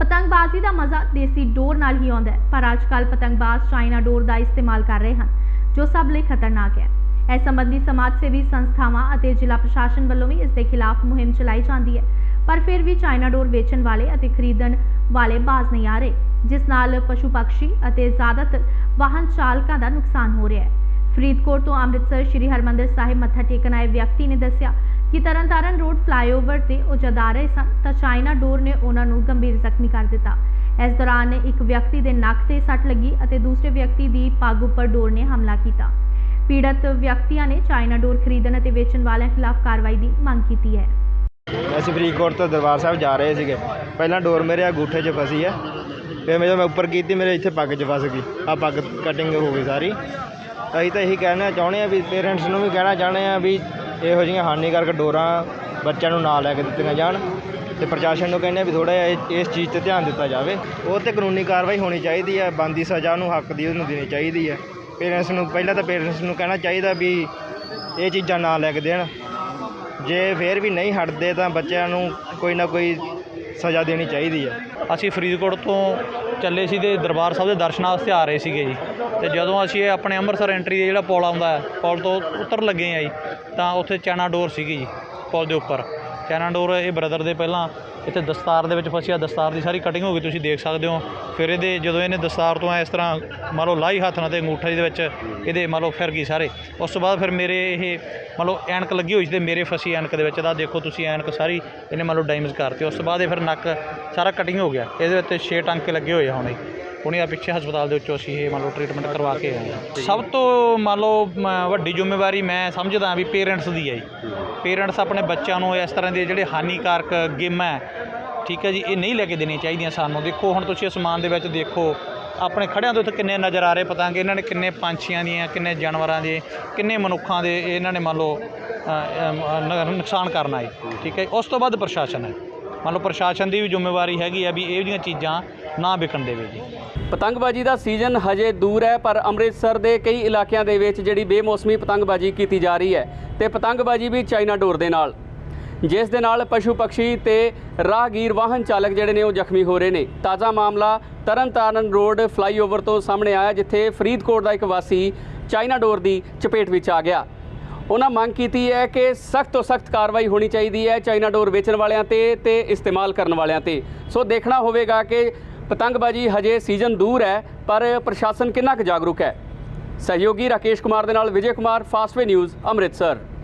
ਪਤੰਗਬਾਜ਼ੀ ਦਾ ਮਜ਼ਾ ਦੇਸੀ ਡੋਰ ਨਾਲ ਹੀ ਆਉਂਦਾ ਹੈ, ਪਰ ਅੱਜਕੱਲ ਪਤੰਗਬਾਜ਼ ਚਾਈਨਾ ਡੋਰ ਦਾ ਇਸਤੇਮਾਲ ਕਰ ਰਹੇ ਹਨ, ਜੋ ਸਭ ਲਈ ਖਤਰਨਾਕ ਹੈ। ਇਸ ਸੰਬੰਧੀ ਸਮਾਜ ਸੇਵੀ ਸੰਸਥਾਵਾਂ ਅਤੇ ਜ਼ਿਲ੍ਹਾ ਪ੍ਰਸ਼ਾਸਨ ਵੱਲੋਂ ਵੀ ਇਸ ਦੇ ਖਿਲਾਫ ਮੁਹਿੰਮ ਚਲਾਈ ਜਾਂਦੀ ਹੈ। ਪਰ ਫਿਰ ਵੀ ਚਾਈਨਾ ਡੋਰ ਵੇਚਣ ਵਾਲੇ ਅਤੇ ਖਰੀਦਣ ਵਾਲੇ ਬਾਜ਼ ਨਹੀਂ ਆ ਰਹੇ, ਜਿਸ ਨਾਲ ਪਸ਼ੂ ਪੰਛੀ ਅਤੇ ਜ਼ਿਆਦਾਤਰ ਵਾਹਨ ਚਾਲਕਾਂ ਦਾ ਨੁਕਸਾਨ ਹੋ ਰਿਹਾ ਹੈ। ਫਰੀਦਕੋਟ ਤੋਂ ਅੰਮ੍ਰਿਤਸਰ ਸ਼੍ਰੀ ਹਰਮੰਦਰ ਸਾਹਿਬ ਮੱਥਾ ਟੇਕਣ ਆਏ ਵਿਅਕਤੀ ਨੇ ਦੱਸਿਆ ਕਿ ਤਰਨਤਾਰਨ ਰੋਡ ਫਲਾਈਓਵਰ ਤੇ ਉਹ ਜਦ ਆ ਰਹੇ ਸਨ, ਤਾਂ ਚਾਈਨਾ ਡੋਰ ਨੇ ਉਹਨਾਂ ਨੂੰ ਗੰਭੀਰ ਜ਼ਖਮੀ ਕਰ ਦਿੱਤਾ। ਇਸ ਦੌਰਾਨ ਇੱਕ ਵਿਅਕਤੀ ਦੇ ਨੱਕ ਤੇ ਸੱਟ ਲੱਗੀ ਅਤੇ ਦੂਸਰੇ ਵਿਅਕਤੀ ਦੀ ਪੱਗ ਉੱਪਰ ਡੋਰ ਨੇ ਹਮਲਾ ਕੀਤਾ। ਪੀੜਤ ਵਿਅਕਤੀਆਂ ਨੇ ਚਾਈਨਾ ਡੋਰ ਖਰੀਦਣ ਅਤੇ ਵੇਚਣ ਵਾਲਿਆਂ ਖਿਲਾਫ ਕਾਰਵਾਈ ਦੀ ਮੰਗ ਕੀਤੀ ਹੈ। ਅਸੀਂ ਫਰੀਦਕੋਟ ਤੋਂ ਦਰਬਾਰ ਸਾਹਿਬ ਜਾ ਰਹੇ ਸੀਗੇ। ਪਹਿਲਾਂ ਡੋਰ ਮੇਰੇ ਅੰਗੂਠੇ 'ਚ ਫਸੀ ਹੈ ਫਿਰ ਜਦੋਂ ਮੈਂ ਉੱਪਰ ਕੀਤੀ, ਮੇਰੇ ਇੱਥੇ ਪੱਗ 'ਚ ਫਸ ਗਈ। ਆ ਪੱਗ ਕਟਿੰਗ ਹੋ ਗਈ ਸਾਰੀ। ਅਸੀਂ ਤਾਂ ਇਹੀ ਕਹਿਣਾ ਚਾਹੁੰਦੇ ਆ ਵੀ ਪੇਰੈਂਟਸ ਨੂੰ ਵੀ ਕਹਿਣਾ ਚਾਹੁੰਦੇ ਆ ਵੀ ਇਹੋ ਜਿਹੀਆਂ ਹਾਨੀਕਾਰਕ ਡੋਰਾਂ ਬੱਚਿਆਂ ਨੂੰ ਨਾ ਲੈ ਕੇ ਦਿੱਤੀਆਂ ਜਾਣ ਅਤੇ ਪ੍ਰਸ਼ਾਸਨ ਨੂੰ ਕਹਿੰਦੇ ਵੀ ਥੋੜ੍ਹਾ ਜਿਹਾ ਇਸ ਚੀਜ਼ ਤੇ ਧਿਆਨ ਦਿੱਤਾ ਜਾਵੇ। ਉਹ ਤੇ ਕਾਨੂੰਨੀ ਕਾਰਵਾਈ ਹੋਣੀ ਚਾਹੀਦੀ ਹੈ ਬਣਦੀ ਸਜ਼ਾ ਨੂੰ ਹੱਕ ਦੀ ਉਹਨੂੰ ਦੇਣੀ ਚਾਹੀਦੀ ਹੈ ਪੇਰੈਂਟਸ ਨੂੰ ਪਹਿਲਾਂ ਤਾਂ ਪੇਰੈਂਟਸ ਨੂੰ ਕਹਿਣਾ ਚਾਹੀਦਾ ਵੀ ਇਹ ਚੀਜ਼ਾਂ ਨਾ ਲੈ ਕੇ ਦੇਣ। ਜੇ ਫੇਰ ਵੀ ਨਹੀਂ ਹਟਦੇ ਤਾਂ ਬੱਚਿਆਂ ਨੂੰ ਕੋਈ ਨਾ ਕੋਈ ਸਜ਼ਾ ਦੇਣੀ ਚਾਹੀਦੀ ਹੈ ਅਸੀਂ ਫਰੀਦਕੋਟ ਤੋਂ ਚੱਲੇ ਸੀ ਤੇ ਦਰਬਾਰ ਸਾਹਿਬ ਦੇ ਦਰਸ਼ਨਾਂ ਵਾਸਤੇ ਆ ਰਹੇ ਸੀਗੇ ਜੀ। ਤੇ ਜਦੋਂ ਅਸੀਂ ਇਹ ਆਪਣੇ ਅੰਮ੍ਰਿਤਸਰ ਐਂਟਰੀ ਦੇ ਜਿਹੜਾ ਪੁਲ ਆਉਂਦਾ ਹੈ, ਪੁਲ ਤੋਂ ਉੱਤਰ ਲੱਗੇ ਆ ਜੀ, ਤਾਂ ਉੱਥੇ ਚੈਨਾ ਡੋਰ ਸੀਗੀ ਜੀ, ਪੁਲ ਦੇ ਉੱਪਰ। ਕੈਨਾਡੋਰ, ਇਹ ਬ੍ਰਦਰ ਦੇ ਪਹਿਲਾਂ ਇੱਥੇ ਦਸਤਾਰ ਦੇ ਵਿੱਚ ਫਸਿਆ। ਦਸਤਾਰ ਦੀ ਸਾਰੀ ਕਟਿੰਗ ਹੋ ਗਈ, ਤੁਸੀਂ ਦੇਖ ਸਕਦੇ ਹੋ। ਫਿਰ ਇਹਦੇ ਜਦੋਂ ਇਹਨੇ ਦਸਤਾਰ ਤੋਂ ਇਸ ਤਰ੍ਹਾਂ ਮੰਨ ਲਓ ਲਾਈ ਹੱਥ ਨਾਲ ਤੇ ਅੰਗੂਠਾ ਦੇ ਵਿੱਚ ਇਹਦੇ ਮੰਨ ਲਓ ਫਿਰ ਗਈ ਸਾਰੇ। ਉਸ ਤੋਂ ਬਾਅਦ ਫਿਰ ਮੇਰੇ ਇਹ ਮੰਨ ਲਓ ਐਨਕ ਲੱਗੀ ਹੋਈ ਸੀ ਤੇ ਮੇਰੇ ਫਸੀ ਐਨਕ ਦੇ ਵਿੱਚ ਦਾ ਦੇਖੋ ਤੁਸੀਂ ਐਨਕ ਸਾਰੀ ਇਹਨੇ ਮੰਨ ਲਓ ਡੈਮੇਜ ਕਰਤੀ। ਉਸ ਤੋਂ ਬਾਅਦ ਇਹ ਫਿਰ ਨੱਕ ਸਾਰਾ ਕਟਿੰਗ ਹੋ ਗਿਆ। ਇਹਦੇ ਉੱਤੇ 6 ਟਾਂਕੇ ਲੱਗੇ ਹੋਏ ਆ ਹੁਣੇ। ਹੁਣੇ ਆ ਪਿੱਛੇ ਹਸਪਤਾਲ ਦੇ ਵਿੱਚੋਂ ਅਸੀਂ ਇਹ ਮੰਨ ਲਓ ਟ੍ਰੀਟਮੈਂਟ ਕਰਵਾ ਕੇ ਆਏ ਹਾਂ। ਸਭ ਤੋਂ ਮੰਨ ਲਓ ਮ- ਵੱਡੀ ਜ਼ਿੰਮੇਵਾਰੀ ਮੈਂ ਸਮਝਦਾ ਵੀ ਪੇਰੈਂਟਸ ਦੀ ਹੈ ਜੀ। ਪੇਰੈਂਟਸ ਆਪਣੇ ਬੱਚਿਆਂ ਨੂੰ ਇਸ ਤਰ੍ਹਾਂ ਦੇ ਜਿਹੜੇ ਹਾਨੀਕਾਰਕ ਗੇਮਾਂ ਹੈ ਠੀਕ ਹੈ ਜੀ ਇਹ ਨਹੀਂ ਲੈ ਕੇ ਦੇਣੀਆਂ ਚਾਹੀਦੀਆਂ ਸਾਨੂੰ। ਦੇਖੋ ਹੁਣ ਤੁਸੀਂ ਅਸਮਾਨ ਦੇ ਵਿੱਚ ਦੇਖੋ ਆਪਣੇ ਖੜਿਆਂ ਤੋਂ ਉੱਤੇ ਕਿੰਨੇ ਨਜ਼ਰ ਆ ਰਹੇ ਪਤੰਗ ਇਹਨਾਂ ਨੇ ਕਿੰਨੇ ਪੰਛੀਆਂ ਦੀਆਂ ਕਿੰਨੇ ਜਾਨਵਰਾਂ ਦੇ ਕਿੰਨੇ ਮਨੁੱਖਾਂ ਦੇ ਇਹਨਾਂ ਨੇ ਮੰਨ ਲਓ ਅ, ਅ, ਨ- ਨੁਕਸਾਨ ਕਰਨਾ ਹੈ ਠੀਕ ਹੈ ਉਸ ਤੋਂ ਬਾਅਦ ਪ੍ਰਸ਼ਾਸਨ ਹੈ। ਮੰਨ ਲਓ ਪ੍ਰਸ਼ਾਸਨ ਦੀ ਵੀ ਜ਼ਿੰਮੇਵਾਰੀ ਹੈਗੀ ਆ ਵੀ ਇਹ ਜਿਹੀਆਂ ਚੀਜ਼ਾਂ ਨਾ ਵਿਕਣ ਦੇਵੇ ਜੀ। ਪਤੰਗਬਾਜ਼ੀ ਦਾ ਸੀਜ਼ਨ ਹਜੇ ਦੂਰ ਹੈ, ਪਰ ਅੰਮ੍ਰਿਤਸਰ ਦੇ ਕਈ ਇਲਾਕਿਆਂ ਦੇ ਵਿੱਚ ਜਿਹੜੀ ਬੇਮੌਸਮੀ ਪਤੰਗਬਾਜ਼ੀ ਕੀਤੀ ਜਾ ਰਹੀ ਹੈ ਤੇ ਪਤੰਗਬਾਜ਼ੀ ਵੀ ਚਾਈਨਾ ਡੋਰ ਦੇ ਨਾਲ। ਜਿਸ ਦੇ ਨਾਲ ਪਸ਼ੂ ਪਕਸ਼ੀ ਤੇ ਰਾਹਗੀਰ ਵਾਹਨ ਚਾਲਕ ਜਿਹੜੇ ਨੇ ਉਹ ਜ਼ਖਮੀ ਹੋ ਰਹੇ ਨੇ। ਤਾਜ਼ਾ ਮਾਮਲਾ ਤਰਨਤਾਰਨ ਰੋਡ ਫਲਾਈਓਵਰ ਤੋਂ ਸਾਹਮਣੇ ਆਇਆ, ਜਿੱਥੇ ਫਰੀਦਕੋਟ ਦਾ ਇੱਕ ਵਾਸੀ ਚਾਈਨਾ ਡੋਰ ਦੀ ਚਪੇਟ ਵਿੱਚ ਆ ਗਿਆ। ਉਹਨਾਂ ਮੰਗ ਕੀਤੀ ਹੈ ਕਿ ਸਖਤ ਤੋਂ ਸਖਤ ਕਾਰਵਾਈ ਹੋਣੀ ਚਾਹੀਦੀ ਹੈ ਚਾਈਨਾ ਡੋਰ ਵੇਚਣ ਵਾਲਿਆਂ ਤੇ ਤੇ ਇਸਤੇਮਾਲ ਕਰਨ ਵਾਲਿਆਂ ਤੇ। ਸੋ ਦੇਖਣਾ ਹੋਵੇਗਾ ਕਿ ਪਤੰਗਬਾਜ਼ੀ ਹਜੇ ਸੀਜ਼ਨ ਦੂਰ ਹੈ, ਪਰ ਪ੍ਰਸ਼ਾਸਨ ਕਿੰਨਾ ਕੁ ਜਾਗਰੂਕ ਹੈ? ਸਹਿਯੋਗੀ ਰਾਕੇਸ਼ ਕੁਮਾਰ ਦੇ ਨਾਲ ਵਿਜੇ ਕੁਮਾਰ ਫਾਸਟਵੇ ਨਿਊਜ਼ ਅੰਮ੍ਰਿਤਸਰ।